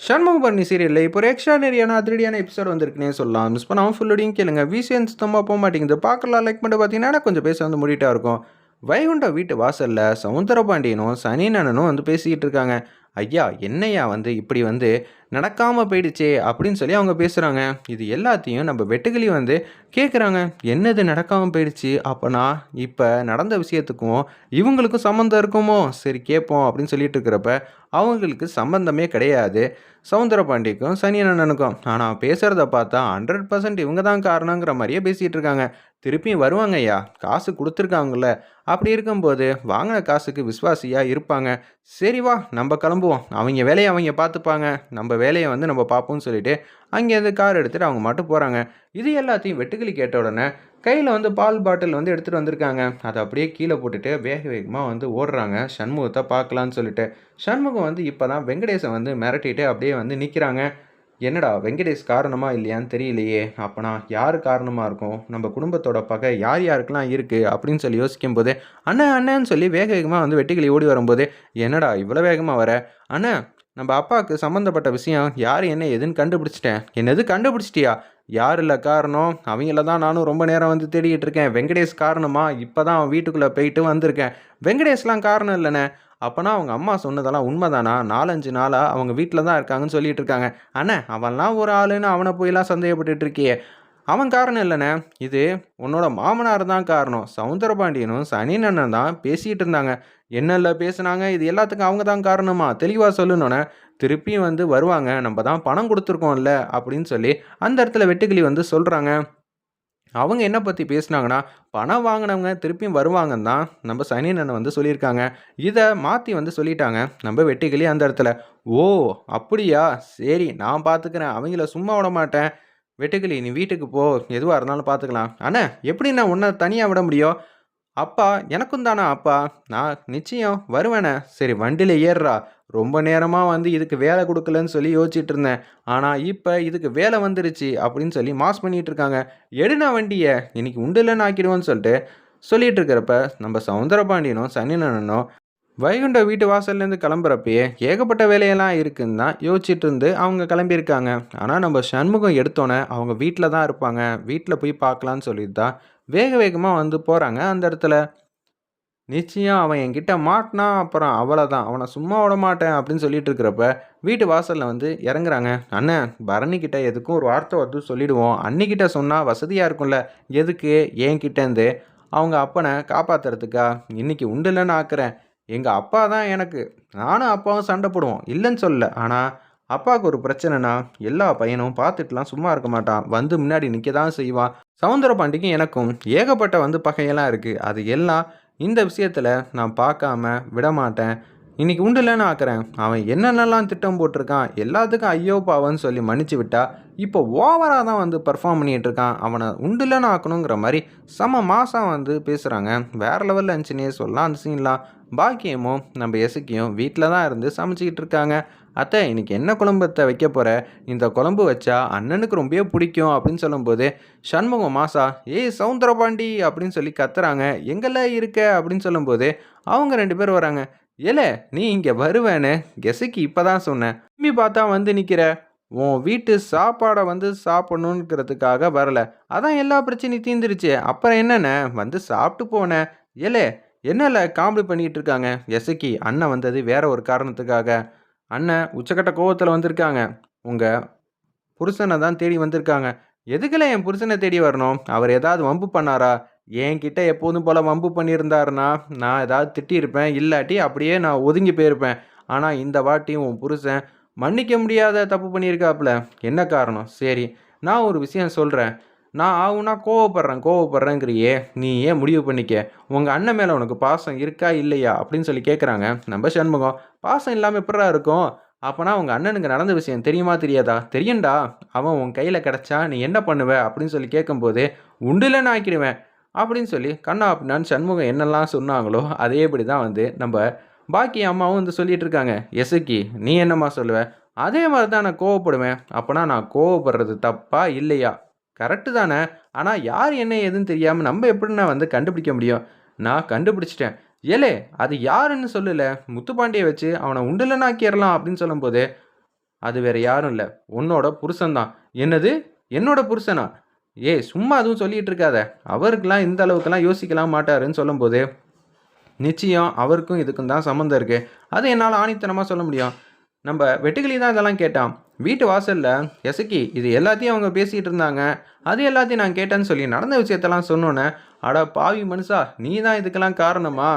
சண்முகபரணி சீரியலில் இப்போ ஒரு எக்ஸ்ட்ரானரியான அதிரடியான எபிசோட் வந்திருக்குனே சொல்லலாம். மிஸ் பண்ணாமல் ஃபுல்லோடையும் கேளுங்க. விசிஎன் சுத்தமாக போக மாட்டேங்குது. பார்க்கலாம் லைக் பண்ணிட்டு பார்த்தீங்கன்னா கொஞ்சம் பேச வந்து முடிட்டா இருக்கும். வைகுண்ட வீட்டு வாசலில் சவுந்தரபாண்டியனும் சனிநனனும் வந்து பேசிக்கிட்டு இருக்காங்க. ஐயா என்னையா வந்து இப்படி வந்து நடக்காமல் போயிடுச்சே அப்படின்னு சொல்லி அவங்க பேசுகிறாங்க இது எல்லாத்தையும் நம்ம வெட்டுக்கிளி வந்து கேட்குறாங்க என்னது நடக்காமல் போயிடுச்சு? அப்போனா இப்போ நடந்த விஷயத்துக்கும் இவங்களுக்கும் சம்மந்தம் இருக்குமோ? சரி கேட்போம் அப்படின்னு சொல்லிட்டு இருக்கிறப்ப அவங்களுக்கு சம்மந்தமே கிடையாது. சவுந்தரபாண்டிக்கும் சனியனனுக்கும் ஆனால் பேசுகிறத பார்த்தா ஹண்ட்ரட் பர்சன்ட் இவங்க தான் காரணங்கிற மாதிரியே பேசிகிட்டு இருக்காங்க. திருப்பியும் வருவாங்க ஐயா காசு கொடுத்துருக்காங்கல்ல. அப்படி இருக்கும்போது வாங்கின காசுக்கு விசுவாசியாக இருப்பாங்க. சரி வா நம்ம கிளம்புவோம். அவங்க வேலையை அவங்க பார்த்துப்பாங்க. நம்ம வேலையை வந்து நம்ம பார்ப்போம்னு சொல்லிட்டு அங்கேருந்து கார் எடுத்துகிட்டு அவங்க மட்டும் போகிறாங்க இது எல்லாத்தையும் வெட்டுக்கிளி கேட்ட உடனே கையில் வந்து பால் பாட்டில் வந்து எடுத்துகிட்டு வந்திருக்காங்க. அதை அப்படியே கீழே போட்டுட்டு வேக வேகமாக வந்து ஓடுறாங்க. சண்முகத்தை பார்க்கலான்னு சொல்லிட்டு சண்முகம் வந்து இப்போ தான் வெங்கடேசன் வந்து மிரட்டிட்டு அப்படியே வந்து நிற்கிறாங்க என்னடா வெங்கடேஷ் காரணமாக இல்லையான்னு தெரியலையே. அப்போனா யார் காரணமாக இருக்கும்? நம்ம குடும்பத்தோட பகை யார் யாருக்கெல்லாம் இருக்குது அப்படின்னு சொல்லி யோசிக்கும் போது அண்ணன் அண்ணன்னு சொல்லி வேக வேகமாக வந்து வெட்டிக்கிளி ஓடி வரும்போது என்னடா இவ்வளோ வேகமாக வர? அண்ணன் நம்ம அப்பாவுக்கு சம்மந்தப்பட்ட விஷயம் யார் என்ன எதுன்னு கண்டுபிடிச்சிட்டேன். என்னது கண்டுபிடிச்சிட்டியா? யார் இல்லை காரணம்? அவங்கள தான் நானும் ரொம்ப நேரம் வந்து தேடிக்கிட்டு இருக்கேன். வெங்கடேஷ் காரணமா? இப்போ தான் அவன் வீட்டுக்குள்ளே போயிட்டு வந்திருக்கேன். வெங்கடேஷ்லாம் காரணம் இல்லைண்ணே. அப்போனா அவங்க அம்மா சொன்னதெல்லாம் உண்மைதானா? நாலஞ்சு நாளாக அவங்க வீட்டில் தான் இருக்காங்கன்னு சொல்லிட்டு இருக்காங்க. அண்ணே அவன்லாம் ஒரு ஆளுன்னு அவனை போயெல்லாம் சந்தேகப்பட்டுட்டு இருக்கியே. அவன் காரணம் இல்லைண்ணே. இது உன்னோட மாமனார் தான் காரணம். சவுந்தரபாண்டியனும் சனிநண்ணன் தான் பேசிகிட்டு இருந்தாங்க. என்னல்ல பேசுனாங்க? இது எல்லாத்துக்கும் அவங்க தான் காரணமா? தெளிவாக சொல்லணுன்னே திருப்பியும் வந்து வருவாங்க. நம்ம தான் பணம் கொடுத்துருக்கோம்ல அப்படின்னு சொல்லி அந்த இடத்துல வெட்டுக்கிளி வந்து சொல்கிறாங்க அவங்க என்ன பற்றி பேசுனாங்கன்னா பணம் வாங்கினவங்க திருப்பியும் வருவாங்கன்னு தான் நம்ம சனியனனை வந்து சொல்லியிருக்காங்க. இதை மாற்றி வந்து சொல்லிட்டாங்க நம்ம வெட்டிக்கிளி அந்த இடத்துல. ஓ அப்படியா? சரி நான் பார்த்துக்கிறேன் அவங்கள சும்மா விட மாட்டேன். வெட்டுக்கிளி நீ வீட்டுக்கு போ. எதுவாக இருந்தாலும் பார்த்துக்கலாம் அண்ணா எப்படி நான் உன்னை தனியாக விட முடியும்? அப்பா எனக்கும் தானா அப்பா? நான் நிச்சயம் வருவேனே. சரி வண்டியில் ஏறுறா. ரொம்ப நேரமாக வந்து இதுக்கு வேலை கொடுக்கலன்னு சொல்லி யோசிச்சுட்டு இருந்தேன். ஆனால் இப்போ இதுக்கு வேலை வந்துருச்சு அப்படின்னு சொல்லி மாஸ் பண்ணிகிட்டு இருக்காங்க. எடுனா வண்டியை. இன்னைக்கு உண்டுலன்னு ஆக்கிடுவோன்னு சொல்லிட்டு சொல்லிட்டு இருக்கிறப்ப நம்ம சவுந்தரபாண்டியனும் சனிநனனும் வைகுண்ட வீட்டு வாசல்லேருந்து கிளம்புறப்பயே ஏகப்பட்ட வேலையெல்லாம் இருக்குன்னு தான் யோசிச்சுட்டு இருந்து அவங்க கிளம்பியிருக்காங்க. ஆனால் நம்ம சண்முகம் எடுத்தோன்னே அவங்க வீட்டில் தான் இருப்பாங்க. வீட்டில் போய் பார்க்கலான்னு சொல்லிட்டு தான் வேக வேகமாக வந்து போகிறாங்க அந்த இடத்துல. நிச்சயம் அவன் என்கிட்ட மாட்டினா அப்புறம் அவ்வளோதான் அவனை சும்மா விட மாட்டேன் அப்படின்னு சொல்லிட்டு இருக்கிறப்ப வீட்டு வாசலில் வந்து இறங்குறாங்க. அண்ணன் பரணிக்கிட்ட எதுக்கும் ஒரு வார்த்தை வந்து சொல்லிடுவோம். அன்னிக்கிட்ட சொன்னால் வசதியாக இருக்கும்ல. எதுக்கு? என்கிட்டேருந்து அவங்க அப்பனை காப்பாற்றுறதுக்கா இன்னைக்கு உண்டுலன்னு ஆக்குறேன். எங்கள் அப்பா தான் எனக்கு. நானும் அப்பாவும் சண்டை போடுவோம். இல்லைன்னு சொல்லல. ஆனால் அப்பாவுக்கு ஒரு பிரச்சனைனா எல்லா பையனும் பார்த்துட்டுலாம் சும்மா இருக்க மாட்டான். வந்து முன்னாடி நிற்க தான் செய்வான். சவுந்தர பாண்டிக்கும் எனக்கும் ஏகப்பட்ட வந்து பகையெல்லாம் இருக்குது அது எல்லாம் இந்த விஷயத்தில் நான் பார்க்காம விடமாட்டேன். மாட்டேன் இன்னைக்கு உண்டுலன்னு ஆக்குறேன். அவன் என்னென்னலாம் திட்டம் போட்டிருக்கான் எல்லாத்துக்கும் ஐயோ பாவன்னு சொல்லி மன்னிச்சு விட்டா இப்போ ஓவராக தான் வந்து பர்ஃபார்ம் பண்ணிகிட்டு இருக்கான். அவனை உண்டுலன்னு ஆக்கணுங்கிற மாதிரி செம மாதம் வந்து பேசுகிறாங்க வேறு லெவலில் இருந்துச்சுன்னே சொல்லலாம். அந்த சீன்லாம் பாக்கியமும் நம்ம எசுக்கியும் வீட்டில் தான் இருந்து சமைச்சிக்கிட்டு இருக்காங்க. அத்தை இன்னைக்கு என்ன குழம்பத்தை வைக்க போகிற இந்த குழம்பு வச்சா அண்ணனுக்கு ரொம்பவே பிடிக்கும் அப்படின்னு சொல்லும்போது சண்முகம் மாசா ஏய் சவுந்தரபாண்டி அப்படின்னு சொல்லி கத்துறாங்க. எங்கெல்லாம் இருக்க? அப்படின்னு சொல்லும்போது அவங்க ரெண்டு பேர் வராங்க. ஏலே நீ இங்கே வருவேன்னு கெசுக்கு இப்போ தான் சொன்னேன் திரும்பி பார்த்தா வந்து நிற்கிற உன் வீட்டு சாப்பாடை வந்து சாப்பிடணுங்கிறதுக்காக வரல. அதான் எல்லா பிரச்சனையும் தீந்துருச்சு அப்புறம் என்னென்ன வந்து சாப்பிட்டு போனேன் ஏலே என்னல காமெடி பண்ணிகிட்டு இருக்காங்க? எசக்கி அண்ணன் வந்தது வேற ஒரு காரணத்துக்காக. அண்ணன் உச்சக்கட்ட கோவத்தில் வந்திருக்காங்க. உங்கள் புருஷனை தான் தேடி வந்திருக்காங்க. எதுக்குல என் புருஷனை தேடி வரணும்? அவர் ஏதாவது வம்பு பண்ணாரா? என்கிட்ட எப்போதும் போல் வம்பு பண்ணியிருந்தாருன்னா நான் ஏதாவது திட்டியிருப்பேன் இல்லாட்டி அப்படியே நான் ஒதுங்கி போயிருப்பேன். ஆனால் இந்த வாட்டி உன் புருஷன் மன்னிக்க முடியாத தப்பு பண்ணியிருக்காப்புல. என்ன காரணம்? சரி நான் ஒரு விஷயம் சொல்கிறேன் நான் ஆகுனா கோவப்படுறேன் கோவப்படுறேங்கிறியே. நீ ஏன் முடிவு பண்ணிக்க? உங்கள் அண்ணன் மேலே உனக்கு பாசம் இருக்கா இல்லையா? அப்படின்னு சொல்லி கேட்குறாங்க நம்ம சண்முகம் பாசம் இல்லாமல் எப்படா இருக்கும்? அப்போனா உங்கள் அண்ணனுக்கு நடந்த விஷயம் தெரியுமா தெரியாதா? தெரியும்டா. அவன் உன் கையில் கிடச்சா நீ என்ன பண்ணுவ? அப்படின்னு சொல்லி கேட்கும்போது உண்டுலன்னு ஆக்கிடுவேன். அப்படின்னு சொல்லி கண்ணா அப்படின்னான்னு சண்முகம் என்னெல்லாம் சொன்னாங்களோ அதேபடி தான் வந்து நம்ம பாக்கி அம்மாவும் வந்து சொல்லிட்டு இருக்காங்க. எசுக்கி நீ என்னம்மா சொல்லுவ? அதே மாதிரி தான் நான் கோவப்படுவேன். அப்போனா நான் கோவப்படுறது தப்பா இல்லையா? கரெக்டு தானே. ஆனால் யார் என்ன ஏதுன்னு தெரியாமல் நம்ம எப்படிண்ணா வந்து கண்டுபிடிக்க முடியும்? நான் கண்டுபிடிச்சிட்டேன். ஏலே அது யாருன்னு சொல்லலை. முத்துப்பாண்டியை வச்சு அவனை உண்டுலனாக்கிடலாம் அப்படின்னு சொல்லும்போது அது வேற யாரும் இல்லை. உன்னோட புருஷன்தான். என்னது? என்னோட புருஷனா? ஏய் சும்மா அதுவும் சொல்லிகிட்டு இருக்காத. அவருக்கெல்லாம் இந்த அளவுக்கெல்லாம் யோசிக்கலாம் மாட்டாருன்னு சொல்லும்போது நிச்சயம் அவருக்கும் இதுக்கும் தான் சம்மந்தம் இருக்குது அது என்னால் ஆணித்தனமாக சொல்ல முடியும். நம்ம வெட்டுக்கிளி தான் இதெல்லாம் கேட்டான். வீட்டு வாசலில் எசக்கி இது எல்லாத்தையும் அவங்க பேசிகிட்டு இருந்தாங்க. அது எல்லாத்தையும் நான் கேட்டேன்னு சொல்லி நடந்த விஷயத்தெல்லாம் சொன்னோன்னே அட பாவி மனுஷா நீ தான் இதுக்கெல்லாம் காரணமா?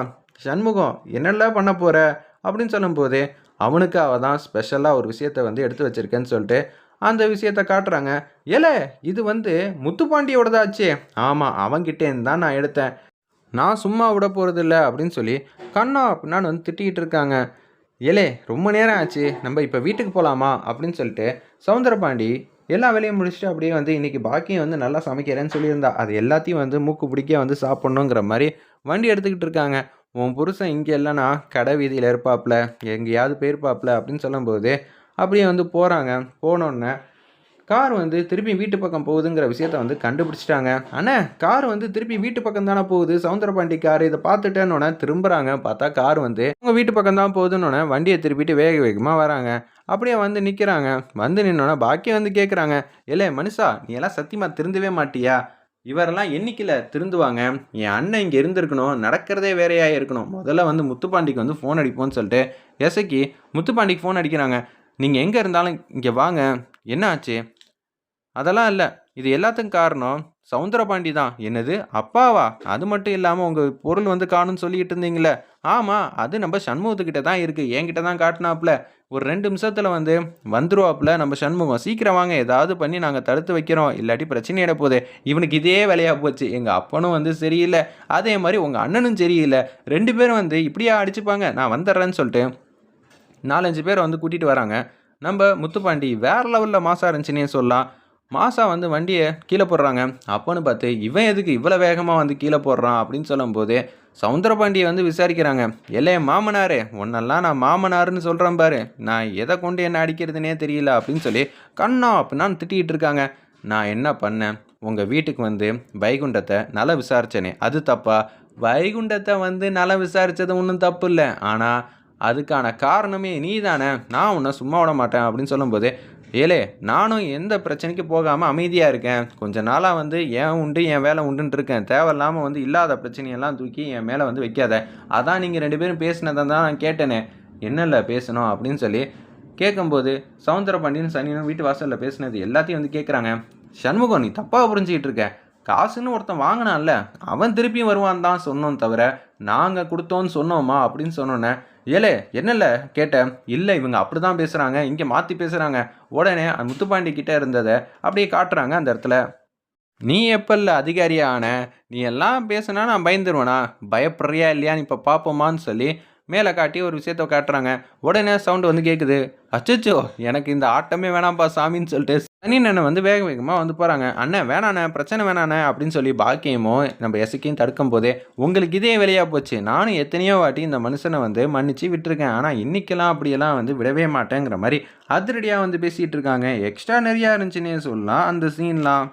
சண்முகம் என்னெல்லாம் பண்ண போகிற அப்படின்னு சொல்லும்போது அவனுக்கு அவள் தான் ஸ்பெஷலாக ஒரு விஷயத்த வந்து எடுத்து வச்சிருக்கேன்னு சொல்லிட்டு அந்த விஷயத்த காட்டுறாங்க. ஏலே இது வந்து முத்துப்பாண்டியோடதாச்சே. ஆமாம் அவன்கிட்டேருந்து தான் நான் எடுத்தேன். நான் சும்மா விட போகிறதில்ல அப்படின்னு சொல்லி கண்ணா அப்படின்னு வந்து திட்டிகிட்டு இருக்காங்க. ஏலே ரொம்ப நேரம் ஆச்சு. நம்ம இப்போ வீட்டுக்கு போகலாமா அப்படின்னு சொல்லிட்டு சவுந்தரபாண்டி எல்லா வேலையும் முடிச்சுட்டு அப்படியே வந்து இன்றைக்கி பாக்கியம் வந்து நல்லா சமைக்கிறேன்னு சொல்லியிருந்தா. அது எல்லாத்தையும் வந்து மூக்கு பிடிக்க வந்து சாப்பிட்ணுங்கிற மாதிரி வண்டி எடுத்துக்கிட்டு இருக்காங்க. உன் புருஷன் இங்கே இல்லைன்னா கடை வீதியில் இருப்பாப்ல. எங்கேயாவது போயிருப்பாப்ல அப்படின்னு சொல்லும்போது அப்படியே வந்து போகிறாங்க போனோடனே கார் வந்து திருப்பி வீட்டு பக்கம் போகுதுங்கிற விஷயத்த வந்து கண்டுபிடிச்சிட்டாங்க. அண்ணே கார் வந்து திருப்பி வீட்டு பக்கம் தானே போகுது? சவுந்தரபாண்டி கார் இதை பார்த்துட்டேன்னொன்னே திரும்புகிறாங்க பார்த்தா கார் வந்து உங்கள் வீட்டு பக்கம் தான் போகுதுன்னொன்னே வண்டியை திருப்பிட்டு வேக வேகமாக வராங்க. அப்படியே வந்து நிற்கிறாங்க வந்து நின்னோன்னே பாக்கியம் வந்து கேட்குறாங்க இல்லை மனுஷா நீ எல்லாம் சத்தியமாக திருந்தவே மாட்டியா? இவரெல்லாம் என்னைக்கில் திருந்துவாங்க? என் அண்ணன் இங்கே இருந்திருக்கணும். நடக்கிறதே வேறையாக இருக்கணும். முதல்ல வந்து முத்துப்பாண்டிக்கு வந்து ஃபோன் அடிப்போம்னு சொல்லிட்டு எசைக்கு முத்துப்பாண்டிக்கு ஃபோன் அடிக்கிறாங்க. நீங்கள் எங்கே இருந்தாலும் இங்கே வாங்க. என்ன ஆச்சு? அதெல்லாம் இல்லை. இது எல்லாத்துக்கும் காரணம் சவுந்தரபாண்டி தான். என்னது? அப்பாவா? அது மட்டும் இல்லாமல் உங்கள் பொருள் வந்து காணும்னு சொல்லிட்டு இருந்தீங்களே. ஆமாம் அது நம்ம சண்முகத்துக்கிட்ட தான் இருக்குது என்கிட்ட தான் காட்டினாப்புல ஒரு ரெண்டு நிமிஷத்தில் வந்து வந்துருவாப்புல நம்ம சண்முகம். சீக்கிரம் வாங்க. ஏதாவது பண்ணி நாங்கள் தடுத்து வைக்கிறோம். இல்லாட்டி பிரச்சனையிட போகுது. இவனுக்கு இதே வேலையாக போச்சு. எங்கள் அப்பனும் வந்து சரியில்லை. அதே மாதிரி உங்கள் அண்ணனும் சரியில்லை. ரெண்டு பேரும் வந்து இப்படியா அடிச்சுப்பாங்க. நான் வந்துடுறேன்னு சொல்லிட்டு நாலஞ்சு பேர் வந்து கூட்டிகிட்டு வராங்க. நம்ம முத்துப்பாண்டி வேறு லெவலில் மாசா இருந்துச்சுன்னே சொல்லலாம். மாசா வந்து வண்டியை கீழே போடுறாங்க. அப்போன்னு பார்த்து இவன் எதுக்கு இவ்வளோ வேகமாக வந்து கீழே போடுறான்? அப்படின்னு சொல்லும்போது சவுந்தரபாண்டியை வந்து விசாரிக்கிறாங்க. இல்லையே மாமனாரே உன்னெல்லாம் நான் மாமனாருன்னு சொல்கிறேன் பாரு. நான் எதை கொண்டு என்ன அடிக்கிறதுனே தெரியல அப்படின்னு சொல்லி கண்ணா அப்படின்னு திட்டிகிட்டு இருக்காங்க. நான் என்ன பண்ணேன்? உங்கள் வீட்டுக்கு வந்து வைகுண்டத்தை நல்லா விசாரிச்சேனே. அது தப்பா? வைகுண்டத்தை வந்து நல்லா விசாரித்தது ஒன்றும் தப்பு இல்லை. ஆனால் அதுக்கான காரணமே நீ தானே நான் உன்னை சும்மா விட மாட்டேன் அப்படின்னு சொல்லும்போது ஏலே நானும் எந்த பிரச்சனைக்கு போகாமல் அமைதியாக இருக்கேன். கொஞ்ச நாளாக வந்து ஏன் உண்டு என் வேலை உண்டுன்ட்டு இருக்கேன். தேவையில்லாமல் வந்து இல்லாத பிரச்சனையெல்லாம் தூக்கி என் மேலே வந்து வைக்காத. அதான் நீங்கள் ரெண்டு பேரும் பேசினதை தான் நான் கேட்டேனே. என்னல்ல பேசணும் அப்படின்னு சொல்லி கேட்கும்போது சவுந்தர பாண்டியன் சனியனும் வீட்டு வாசலில் பேசினது எல்லாத்தையும் வந்து கேட்குறாங்க சண்முகம் நீ தப்பாக புரிஞ்சுக்கிட்டு இருக்க. காசுன்னு ஒருத்தன் வாங்கினான்ல அவன் திருப்பியும் வருவான் தான் சொன்னோம் தவிர நாங்கள் கொடுத்தோன்னு சொன்னோமா அப்படின்னு சொன்னோன்னே ஏலே என்னல்ல? கேட்டேன். இல்லை இவங்க அப்படி தான் பேசுகிறாங்க இங்கே மாற்றி பேசுகிறாங்க உடனே அந்த முத்துப்பாண்டி கிட்டே இருந்ததை அப்படியே காட்டுறாங்க அந்த இடத்துல. நீ எப்பல்ல அதிகாரியா ஆன? நீ எல்லாம் பேசுனா நான் பயந்துருவேனா? பயப்படுறியா இல்லையான்னு இப்போ பார்ப்போமான்னு சொல்லி மேலே காட்டி ஒரு விஷயத்த காட்டுறாங்க. உடனே சவுண்டு வந்து கேட்குது அச்சச்சோ எனக்கு இந்த ஆட்டமே வேணாம்ப்பா சாமின்னு சொல்லிட்டு அண்ணன் அண்ணன் வந்து வேக வேகமாக வந்து போகிறாங்க அண்ணன் வேணாண்ணே பிரச்சனை வேணாண்ணே அப்படின்னு சொல்லி பாக்கியமோ நம்ம எசக்கியும் தடுக்கும் போதே உங்களுக்கு இதே வேலையாக போச்சு. நானும் எத்தனையோ வாட்டி இந்த மனுஷனை வந்து மன்னிச்சு விட்டுருக்கேன். ஆனால் இன்னைக்கெல்லாம் அப்படியெல்லாம் வந்து விடவே மாட்டேங்கிற மாதிரி அதிரடியாக வந்து பேசிகிட்டு இருக்காங்க. எக்ஸ்ட்ரா நிறையா இருந்துச்சுன்னே சொல்லலாம் அந்த சீன்லாம்.